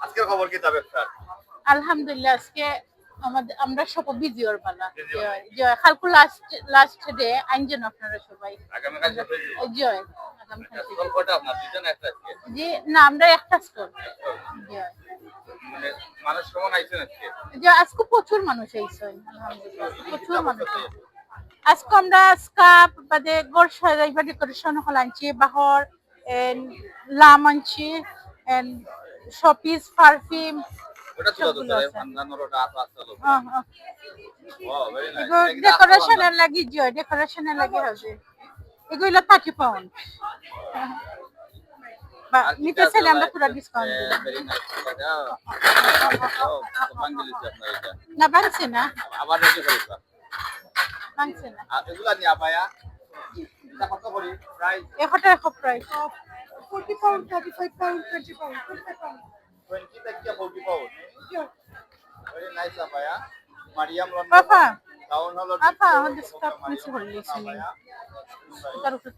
আজকের খবর কি তবে আলহামদুলিল্লাহ আজকে আমাদের আমরা সব পালা। জয় কালকে লাস্ট লাস্ট ডে আইনজন আপনারা সবাই। জয়। জি না আমরা একটা স্টোর জয়। মানে মানুষ কেমন আইছেন আজকে? যে আজকে প্রচুর মানুষ আইছে আলহামদুলিল্লাহ। প্রচুর মানুষ। আজকে আমরা স্কাপ বাদে গোল সাজাইবা ডেকোরেশন হল আনছি বাহর। এন লাম আনছি এন শপিস পারফিউম ওটা ছিল তো সবগুলো স্যার আছে। অন্যান্য ওটা আছে আসলো ও ভেরি নাইস এগুলো ডেকোরেশনের লাগি জয় ডেকোরেশনের লাগি হবে এগুলো থার্টি পাউন্ড নিতে চাইলে আমরা পুরো ডিসকাউন্ট না বানছে না। আবার বানছে না। এগুলা নিয়ে আপায়া করি প্রাইস একটা রাখো price 40 pound, 35 pound, 20 pound, 25 pound. 20 থেকে 40 পাউন্ড ভেরি নাইস আপায়া মারিয়াম লন্ডন পাপা টাউন হল আপা আমাদের স্কাপ নিচে হল লিখছি তার উপরে